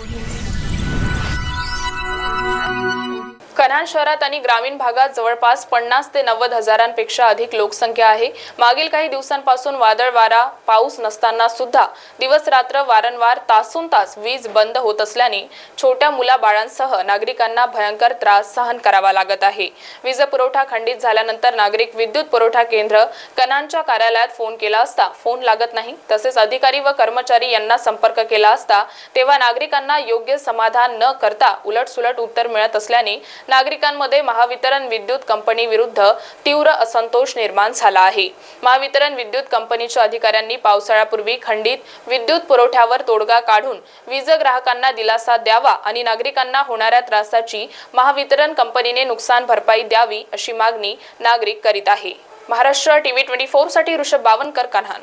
Audio Kanhan शहरात आणि ग्रामीण भागात जवळपास पन्नास ते नव्वद हजारांपेक्षा अधिक लोकसंख्या आहे. मागील काही दिवसांपासून वादळ वारा पाऊस नसताना सुद्धा दिवस रात्र वारंवार तासून तास वीज बंद होत असल्याने छोट्या मुलाबाळांसह नागरिकांना भयंकर त्रास सहन करावा लागत आहे. वीज पुरवठा खंडित झाल्यानंतर नागरिक विद्युत पुरवठा केंद्र कनांच्या कार्यालयात फोन केला असता फोन लागत नाही. तसेच अधिकारी व कर्मचारी यांना संपर्क केला असता तेव्हा नागरिकांना योग्य समाधान न करता उलटसुलट उत्तर मिळत असल्याने नागरिकांमध्ये महावितरण विद्युत कंपनी विरुद्ध तीव्र असंतोष निर्माण झाला आहे. महावितरण विद्युत कंपनीच्या अधिकाऱ्यांनी पावसाळ्यापूर्वी खंडित विद्युत पुरवठ्यावर तोडगा काढून वीज ग्राहकांना दिलासा द्यावा आणि नागरिकांना होणाऱ्या त्रासाची महावितरण कंपनीने नुकसान भरपाई द्यावी अशी मागणी नागरिक करीत आहे. महाराष्ट्र टीव्ही ट्वेंटी फोरसाठी ऋषभ बावनकर कान्हान.